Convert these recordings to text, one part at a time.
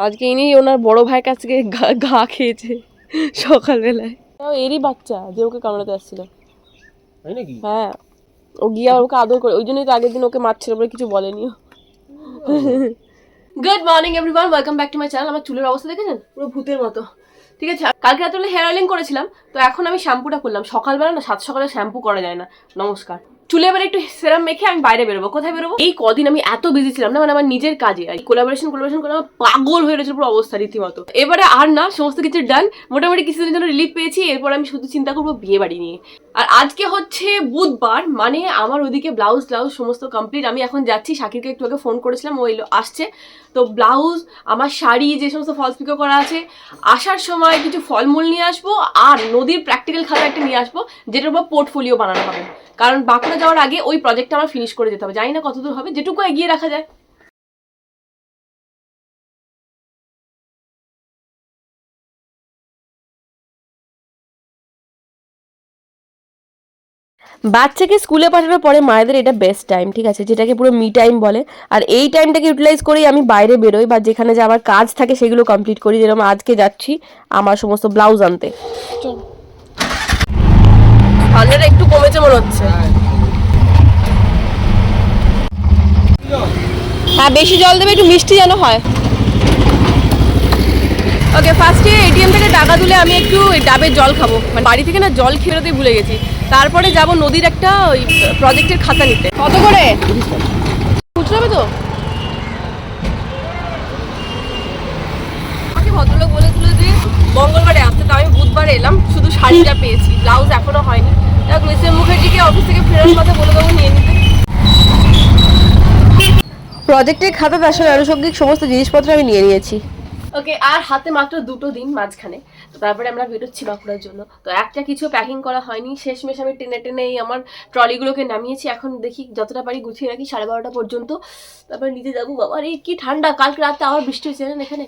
আজকে ইনি ওনার বড় ভাইয়ের কাছ থেকে ঘা- ঘা খেয়েছে সকালবেলায়। তাও এরই বাচ্চা যে ওকে কামড়াতে আসছিল। হ্যাঁ ও গিয়ে ওকে আদর করে ওই জন্যই তো আগের দিন ওকে মারছিল বলে কিছু বলেনি good morning everyone welcome back to my channel আমার চুলের অবস্থা দেখেছেন? পুরো ভূতের মতো। ঠিক আছে কালকে রাতে হেয়ার অয়েলিং করেছিলাম তো এখন আমি শ্যাম্পুটা করলাম। সকালবেলা না সাত সকালে শ্যাম্পু করা যায় না। নমস্কার। চুলে এবার একটু সেরাম মেখে আমি বাইরে বেরোবো। কোথায় বেরোবো? এই কদিন আমি এত বিজি ছিলাম না মানে আমার নিজের কাজে। আর কোলাবোরেশন কোলাবোরেশন করে আমার পাগল হয়ে রয়েছে পুরো অবস্থা রীতিমতো। এবারে আর না, সমস্ত কিছু ডান মোটামুটি কিছুদিনের জন্য রিলিফ পেয়েছি, এরপর আমি শুধু চিন্তা করব বিয়ে বাড়ি নিয়ে। আর আজকে হচ্ছে বুধবার মানে আমার ওদিকে ব্লাউজ ব্লাউজ সমস্ত কমপ্লিট আমি এখন যাচ্ছি, শাকিরকে একটু আগে ফোন করেছিলাম, ও এলো, আসছে। তো ব্লাউজ আমার শাড়ি, যে সমস্ত ফলস পিকো করা আছে, আসার সময় কিছু ফলমূল নিয়ে আসব, আর নদীর প্র্যাকটিক্যাল খাতা একটা নিয়ে আসব, যেটার উপর পোর্টফোলিও বানানো হবে। কারণ বাঁকুড়া যাওয়ার আগে ওই প্রজেক্টটা আমার ফিনিশ করে যেতে হবে। জানি না কতদূর হবে যেটুকু এগিয়ে রাখা যায়। বাচ্চাকে স্কুলে পাঠানোর পরে মায়েদের এটা বেস্ট টাইম ঠিক আছে? যেটাকে পুরো মি টাইম বলে। আর এই টাইমটাকে ইউটিলাইজ করেই আমি বাইরে বেরোই বা যেখানে যে আমার কাজ থাকে সেগুলো কমপ্লিট করি। যেরকম আজকে যাচ্ছি আমার সমস্ত ব্লাউজ আনতে। একটু কমেছে মনে হচ্ছে। হ্যাঁ বেশি জল দেবে একটু মিষ্টি যেন হয়। ওকে ফার্স্টে এটিএম থেকে টাকা তুলে আমি একটু ডাবের জল খাব। মানে বাড়ি থেকে না জল খেরোতে ভুলে গেছি। তারপরে যাব নদীর একটা ওই প্রজেক্টের খাতা নিতে। কত করে? খুচরো হবে তো? আমাকে ভদ্রলোক বলেছিল যে মঙ্গলবারে আসতে তো আমি বুধবারে এলাম শুধু শাড়িটা পেয়েছি ব্লাউজ এখনও হয়নি। দেখ মিসের মুখার্জিকে অফিস থেকে ফেরার কথা বলে দেবো নিয়ে নিতে। প্রজেক্টের খাতা তার সঙ্গে আনুষঙ্গিক সমস্ত জিনিসপত্র আমি নিয়ে নিয়েছি। ওকে আর হাতে মাত্র দুটো দিন মাঝখানে। তো তারপরে আমরা বেরোচ্ছি বাঁকুড়ার জন্য। তো একটা কিছু প্যাকিং করা হয়নি। শেষমেশ আমি টেনে টেনে এই আমার ট্রলিগুলোকে নামিয়েছি। এখন দেখি যতটা পারি গুছিয়ে রাখি, সাড়ে বারোটা পর্যন্ত। তারপরে নিতে যাব। বাবা এই কি ঠান্ডা! কালকে রাতে আবার বৃষ্টি হয়েছে, জানেন এখানে?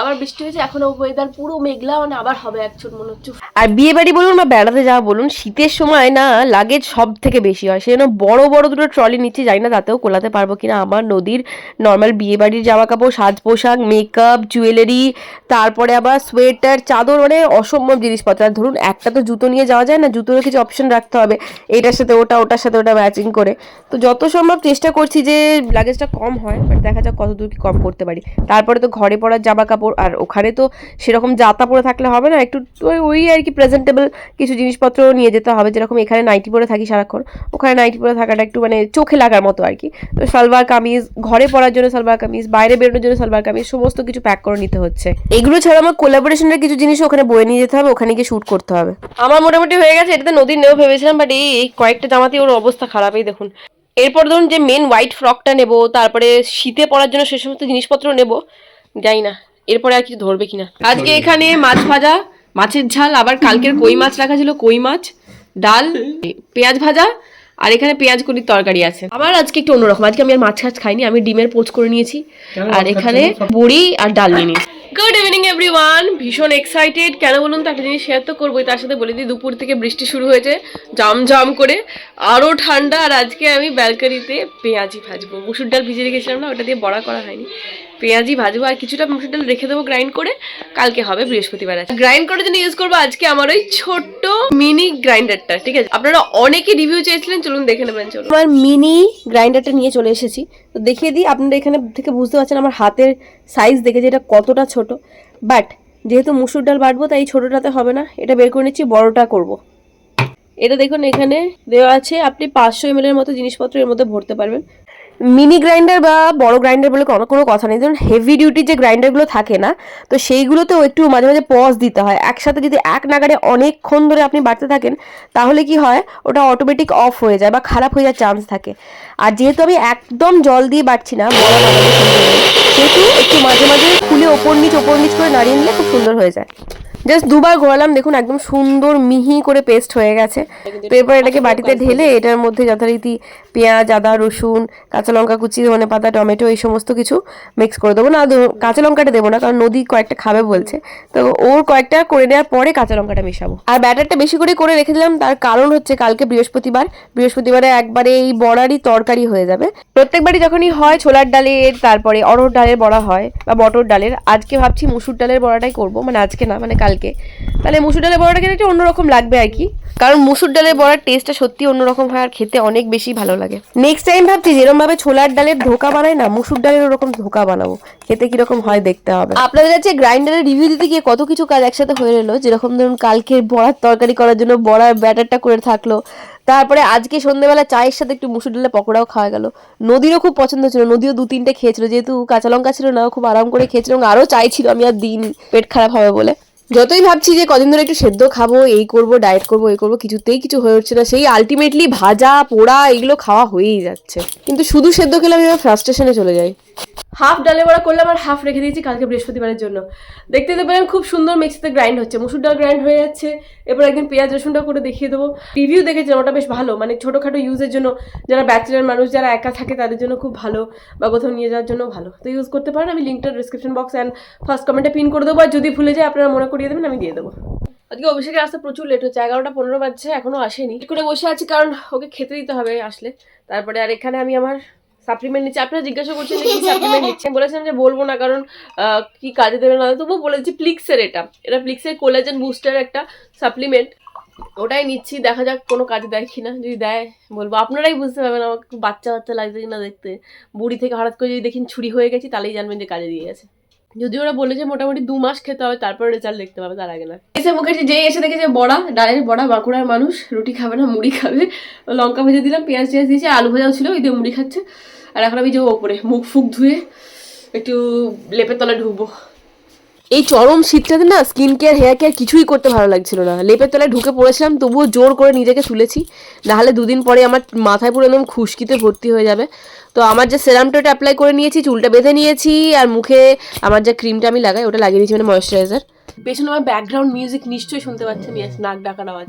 আবার বৃষ্টি হয়েছে, এখনও ওয়েদার পুরো মেঘলা মানে আবার হবে একচুট মনে হচ্ছে। আর বিয়ে বাড়ি বলুন বা বেড়াতে যাওয়া বলুন, শীতের সময় না লাগেজ সব থেকে বেশি হয়। সেজন্য বড় বড় দুটো ট্রলি নিচ্ছি। জানি না তাতেও কোলাতে পারব কিনা। আমার নদীর নর্মাল বিয়ে বাড়ির জামা কাপড় সাজ পোশাক মেকআপ জুয়েলারি তারপরে আবার সোয়েটার, চাদর মানে অসম্ভব জিনিসপত্র। আর ধরুন, একটা তো জুতো নিয়ে যাওয়া যায় না, জুতোরও কিছু অপশন রাখতে হবে। এটার সাথে ওটা, ওটার সাথে ওটা ম্যাচিং করে। তো যত সম্ভব চেষ্টা করছি যে লাগেজটা কম হয় বাট দেখা যাক কতদূর কি কম করতে পারি। তারপরে তো ঘরে পরার জামা কাপড় আর ওখানে তো সেরকম জাতা পরে থাকলে হবে না, একটু ওই ওই আর কি প্রেজেন্টেবল কিছু জিনিসপত্র নিয়ে যেতে হবে। যেরকম এখানে নাইটি পরে থাকি সারাক্ষণ, ওখানে নাইটি পরে থাকাটা একটু মানে চোখে লাগার মতো আর কি। তো সালোয়ার কামিজ, ঘরে পরার জন্য সালোয়ার কামিজ, বাইরে বেরোনোর জন্য সালোয়ার কামিজ, সমস্ত কিছু প্যাক করে নিতে হচ্ছে। এগুলো ছাড়া আমার কোলাবোরেশনের কিছু জিনিস ওখানে বয়ে নিয়ে যেতে হবে, ওখানে গিয়ে শুট করতে হবে। আমার মোটামুটি হয়ে গেছে, এটাতে নদীর নেব ভেবেছিলাম বাট এই কয়েকটা জামাতে ওর অবস্থা খারাপই, দেখুন। এরপর ধরুন যে মেন হোয়াইট ফ্রকটা নেব, তারপরে শীতে পরার জন্য সে সমস্ত জিনিসপত্র নেব, জানি না, এরপরে আর কিছু ধরবে কিনা। আজকে এখানে মাছ ভাজা, মাছের ঝাল, আবার কালকের কই মাছ রাখা ছিল, কই মাছ, ডাল, পেঁয়াজ ভাজা আর এখানে পেঁয়াজ কলির তরকারি আছে। আমার আজকে একটু অন্যরকম। আজকে আমি আর মাছ খাছ খাইনি আমি ডিমের পোচ করে নিয়েছি। আর এখানে বড়ি আর ডাল নিয়ে নিয়েছি। গুড ইভিনিং এভরিওয়ান ভীষণ এক্সাইটেড কেন বলুন তো একটা জিনিস শেয়ার তো করবোই। তার সাথে বলে দিই দুপুর থেকে বৃষ্টি শুরু হয়েছে জাম জাম করে। আরও ঠান্ডা। আর আজকে আমি ব্যালকানিতে পেঁয়াজি ভাজবো। মুসুর ডাল ভিজে রেখেছিলাম না ওটা দিয়ে বড়া করা হয়নি। পেঁয়াজি, ভাজবো আর কিছুটা মুসুর ডাল রেখে দেবো গ্রাইন্ড করে। কালকে হবে বৃহস্পতিবার আছে গ্রাইন্ড করার জন্য ইউজ করব আজকে আমার ওই ছোট্ট মিনি গ্রাইন্ডারটা ঠিক আছে? আপনারা অনেকে রিভিউ চেয়েছিলেন, চলুন দেখে নেবেন, চলুন। আমার মিনি গ্রাইন্ডারটা নিয়ে চলে এসেছি। তো দেখিয়ে দিই, আপনারা এখানে থেকে বুঝতে পারছেন আমার হাতের সাইজ দেখে যে এটা কতটা ছোট। বাট যেহেতু মুসুর ডাল বাটবো, তাই ছোটোটাতে হবে না। এটা বের করে নিচ্ছি, বড়টা করব। এটা দেখুন, এখানে দেওয়া আছে, আপনি পাঁচশো এম এর মতো জিনিসপত্র এর মধ্যে ভরতে পারবেন। মিনি গ্রাইন্ডার বা বড় গ্রাইন্ডার বলে কোনো কোনো কথা নেই। ধরুন হেভি ডিউটি যে গ্রাইন্ডারগুলো থাকে না, তো সেইগুলোতেও একটু মাঝে মাঝে পজ দিতে হয়। একসাথে যদি এক নাগারে অনেকক্ষণ ধরে আপনি বাড়তে থাকেন, তাহলে কি হয়? ওটা অটোমেটিক অফ হয়ে যায় বা খারাপ হয়ে যাওয়ার চান্স থাকে। আর যেহেতু আমি একদম জল দিয়ে বাড়ছি না সেহেতু একটু মাঝে মাঝে খুলে ওপর নিচ ওপর নিচ করে নাড়িয়ে নিলে খুব সুন্দর হয়ে যায়। জাস্ট দুবার ঘোরালাম, দেখুন একদম সুন্দর মিহি করে পেস্ট হয়ে গেছে। তো এরপর এটাকে বাটিতে ঢেলে এটার মধ্যে যথারীতি পেঁয়াজ, আদা, রসুন, কাঁচা লঙ্কা কুচি, ধনে পাতা, টমেটো এই সমস্ত কিছু মিক্স করে দেবো। না কাঁচা লঙ্কাটা দেবো না, কারণ নদী কয়েকটা খাবে বলছে। তো ওর কয়েকটা করে নেওয়ার পরে কাঁচা লঙ্কাটা মেশাবো। আর ব্যাটারটা বেশি করে করে রেখে দিলাম তার কারণ হচ্ছে কালকে বৃহস্পতিবার। বৃহস্পতিবারে একবারে এই বড়ারই তরকারি হয়ে যাবে। প্রত্যেকবারই যখনই হয় ছোলার ডালের, তারপরে অরহর ডালের বড়া হয় বা মটর ডালের, আজকে ভাবছি মুসুর ডালের বড়াটাই করব। মানে আজকে না মানে কালকে তাহলে মুসুর ডালের বড়াটা খেতে একটু অন্যরকম লাগবে আর কি। কারণ মুসুর ডালের বড়ার টেস্টটা সত্যি অন্যরকম হয় আর খেতে অনেক বেশি ভালো লাগে। নেক্সট টাইম ভাবছি যেরকম ভাবে ছোলার ডালের ধোকা বানাই না, মুসুর ডালের ওরকম ধোকা বানাবো। খেতে কীরকম হয় দেখতে হবে। আপনাদের কাছে গ্রাইন্ডারের রিভিউ দিতে গিয়ে কত কিছু কাজ একসাথে হয়ে এলো? যেরকম ধরুন কালকে বড়ার তরকারি করার জন্য বড়ার ব্যাটারটা করে থাকল। তারপরে আজকে সন্ধ্যেবেলা চায়ের সাথে একটু মুসুর ডালের পকোড়াও খাওয়া গেল। নদীরও খুব পছন্দ ছিল, নদীও দু তিনটে খেয়েছিল। যেহেতু কাঁচা লঙ্কা ছিল না, খুব আরাম করে খেয়েছিল এবং আরও চাইছিল আমি আর দিন পেট খারাপ হবে বলে। যতই ভাবছি যে কদিন ধরে একটু সেদ্ধ খাব, এই করব ডায়েট করব, এই করব, কিছুতেই কিছু হয়ে উঠছে না। সেই আলটিমেটলি ভাজা, পোড়া, এগুলো খাওয়া হয়েই যাচ্ছে। কিন্তু শুধু সেদ্ধ খেলে আমি ফ্রাস্ট্রেশনে চলে যাই। হাফ ডালে বড়া করলাম আর হাফ রেখে দিয়েছি কালকে বৃহস্পতিবারের জন্য। দেখতে দেখতে পেলাম খুব সুন্দর মিক্সিতে গ্রাইন্ড হচ্ছে। মুসুর ডাল গ্রাইন্ড হয়ে যাচ্ছে। এবার একদিন পেঁয়াজ রসুনটা করে দেখিয়ে দেবো। রিভিউ দেখেছিলাম ওটা বেশ ভালো। মানে ছোটোখাটো ইউজের জন্য যারা ব্যাচেলার মানুষ, যারা একা থাকে, তাদের জন্য খুব ভালো বা কোথাও নিয়ে যাওয়ার জন্য ভালো। তো ইউজ করতে পারেন। আমি লিঙ্কটা ডিসক্রিপশন বক্স অ্যান্ড ফার্স্ট কমেন্টে পিন করে দেবো। আর যদি ভুলে যায়, আপনারা মনে করিয়ে দেবেন, আমি দিয়ে দেবো। আজকে অভিষেকের আসতে প্রচুর লেট হচ্ছে। এগারোটা পনেরো বাজছে এখনও আসেনি। করে বসে আছি, কারণ ওকে খেতে দিতে হবে আসলে। তারপরে আর এখানে আমি আমার সাপ্লিমেন্ট নিচ্ছে। আপনারা জিজ্ঞাসা করছেন কি সাপ্লিমেন্ট নিচ্ছি। আমি বলেছিলাম যে বলব না, কারণ কি কাজে দেবে না। তবুও বলেছি প্লিক্সের এটা। এটা প্লিক্সের কোলাজেন বুস্টার একটা সাপ্লিমেন্ট ওটাই নিচ্ছি, দেখা যাক কোনো কাজে দেয় কিনা। যদি দেয়, বলব। আপনারাই বুঝতে পারবেন আমাকে বাচ্চা বাচ্চা লাগছে কিনা দেখতে। বুড়ি থেকে হঠাৎ করে যদি দেখেন ছুরি হয়ে গেছি, তাহলেই জানবেন যে কাজে দিয়ে গেছে। যদি ওরা বলেছে মোটামুটি দু মাস খেতে হবে, তারপর রেজাল্ট দেখতে পাবে, তার আগে না। এসে মুখে যেই এসে দেখেছে বড়া ডালের বড়া, বাঁকুড়ার মানুষ, রুটি খাবে না, মুড়ি খাবে। লঙ্কা ভেজে দিলাম, পেঁয়াজ টেয়াজ দিয়েছি, আলু ভাজাও ছিল, ওই দিয়ে মুড়ি খাচ্ছে। আর এখন আমি যাব ওপরে। মুখ ফুক ধুয়ে একটু লেপের তলায় ঢুকবো। এই চরম শীতটাতে না স্কিন কেয়ার হেয়ার কেয়ার কিছুই করতে ভালো লাগছিল না। লেপের তলায় ঢুকে পড়েছিলাম তবুও জোর করে নিজেকে তুলেছি। নাহলে দুদিন পরে আমার মাথায় পুরো একদম খুশকিতে ভর্তি হয়ে যাবে। তো আমার যে সেরামটা ওটা অ্যাপ্লাই করে নিয়েছি চুলটা বেঁধে নিয়েছি আর মুখে আমার যে ক্রিমটা আমি লাগাই ওটা লাগিয়ে দিয়েছি মানে ময়শ্চারাইজার পেছনে আমার ব্যাকগ্রাউন্ড মিউজিক নিশ্চয়ই শুনতে পাচ্ছেন। নাক ডাকার আওয়াজ।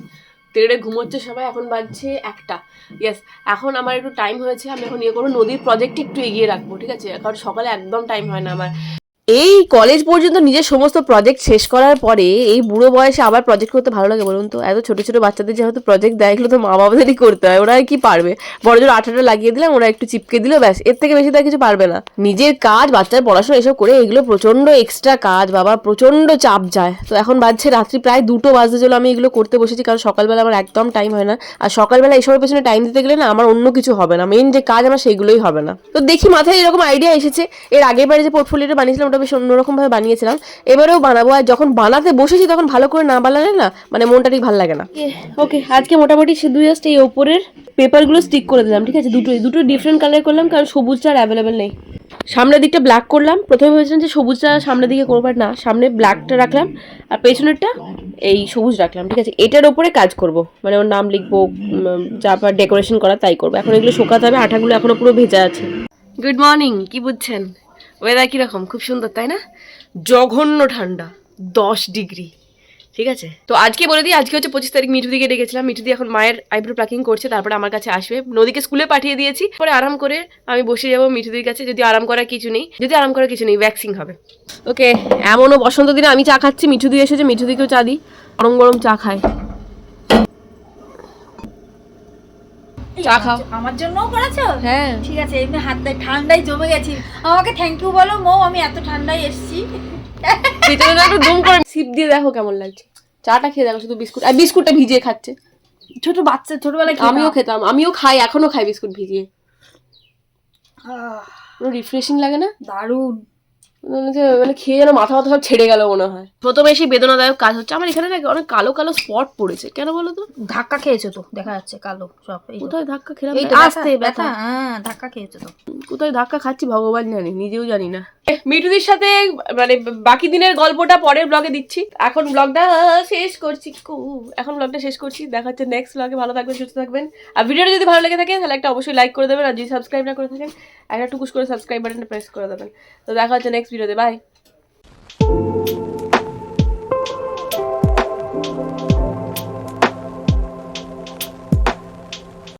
তেড়ে ঘুমোচ্ছে সবাই, এখন বাজছে একটা। ইয়েস এখন আমার একটু টাইম হয়েছে, আমি এখন ইয়ে করব। নদীর প্রজেক্ট একটু এগিয়ে রাখব, ঠিক আছে? কারণ সকালে একদম টাইম হয় না আমার। এই কলেজ পর্যন্ত নিজের সমস্ত প্রজেক্ট শেষ করার পরে এই বুড়ো বয়সে আবার প্রজেক্ট করতে ভালো লাগে বলুন তো? এত ছোট ছোট বাচ্চাদের যেহেতু প্রজেক্ট দেয়, এগুলো তো মা বাবাদেরই করতে হয়। ওরা কি পারবে? বড় জোর আঠাটা লাগিয়ে দিলাম, ওরা একটু চিপকে দিল, ব্যাস। এর থেকে বেশি তো আর কিছু পারবে না। নিজের কাজ, বাচ্চার পড়াশোনা এসব করে এগুলো প্রচণ্ড এক্সট্রা কাজ, বাবা প্রচণ্ড চাপ যায়। তো এখন বাজছে রাত্রি প্রায় দুটো বাজতে চলো আমি এগুলো করতে বসেছি, কারণ সকালবেলা আমার একদম টাইম হয় না। আর সকালবেলা এসবের পেছনে টাইম দিতে গেলে না, আমার অন্য কিছু হবে না। মেইন যে কাজ আমার সেগুলোই হবে না। তো দেখি মাথায় এরকম আইডিয়া এসেছে। এর আগের বারে যে পোর্টফোলিওটা বানিয়েছিলাম ওটা বেশ অন্যরকম ভাবে বানিয়েছিলাম। এবারেও বানাবো আর যখন বানাতে বসেছি তখন ভালো করে না বানালে না মানে মনটা ঠিক ভালো লাগে না। ওকে আজকে মোটামুটি শুধু জাস্ট এই ওপরের পেপারগুলো স্টিক করে দিলাম ঠিক আছে? দুটোই দুটো ডিফারেন্ট কালার করলাম কারণ সবুজটা আর অ্যাভেলেবেল নেই। সামনের দিকটা ব্ল্যাক করলাম প্রথমে ভেবেছিলাম যে সবুজটা সামনের দিকে করব না সামনে ব্ল্যাকটা রাখলাম আর পেছনেরটা এই সবুজ রাখলাম ঠিক আছে? এটার ওপরে কাজ করব মানে ওর নাম লিখব যা ডেকোরেশন করা তাই করব। এখন এগুলো শোকাতে হবে আঠাগুলো এখনও পুরো ভেজা আছে। গুড মর্নিং কি বুঝছেন? ওয়েদার কীরকম? খুব সুন্দর, তাই না? জঘন্য ঠান্ডা, দশ ডিগ্রি, ঠিক আছে? তো আজকে বলে দিই, আজকে হচ্ছে পঁচিশ তারিখ মিঠু দিকে ডেকেছিলাম। মিঠু দি এখন মায়ের আইব্রো প্লাকিং করছে, তারপরে আমার কাছে আসবে। নদীকে স্কুলে পাঠিয়ে দিয়েছি। পরে আরাম করে আমি বসে যাব মিঠুদির কাছে। যদি আরাম করার কিছু নেই, যদি আরাম করার কিছু নেই ভ্যাকসিন হবে। ওকে এমনও বসন্ত দিনে আমি চা খাচ্ছি। মিঠুদি এসেছে মিঠুদিকেও চা দিই। গরম গরম চা খায়। চা খাও। আমার জন্যও করেছ? হ্যাঁ। ঠিক আছে এমনি হাতটায় ঠান্ডায় জমে গেছি। আমাকে থ্যাংক ইউ বলো মৌ আমি এত ঠান্ডায় এসেছি। একটু দুম করে সিপ দিয়ে দেখো কেমন লাগছে। চাটা খেয়ে দেখো শুধু বিস্কুট আর বিস্কুটটা ভিজিয়ে খাচ্ছে। ছোট বাচ্চা ছোটবেলায় আমিও খেতাম আমিও খাই এখনও খাই বিস্কুট ভিজিয়ে। রিফ্রেশিং লাগে না? দারুণ। মনে হচ্ছে মানে খেয়ে যেন মাথা মাথা সব ছেড়ে গেল মনে হয়। প্রথমে এসে বেদনাদায়ক কাজ হচ্ছে। আমার এখানে না অনেক কালো কালো স্পট পড়েছে। কেন বলো তো? ধাক্কা খেয়েছো তো? দেখা যাচ্ছে কালো সব কোথায় ধাক্কা খেলাম? আস্তে ব্যথা। ব্যথা হ্যাঁ ধাক্কা খেয়েছো তো। কোথায় ধাক্কা খাচ্ছি ভগবান জানি নিজেও জানি না। মিঠুদির সাথে মানে বাকি দিনের গল্পটা পরের ব্লগে দিচ্ছি। এখন ব্লগটা শেষ করছি এখন ব্লগটা শেষ করছি। দেখা হচ্ছে নেক্সট ব্লগে ভালো থাকবেন সুস্থ থাকবেন। আর ভিডিওটা যদি ভালো লেগে থাকে তাহলে একটা অবশ্যই লাইক করে দেবেন। আর যদি সাবস্ক্রাইব না করে থাকেন একটা টুকুস করে সাবস্ক্রাইব বাটনটা প্রেস করে দেবেন। তো দেখা হচ্ছে নেক্সট next video. Bye.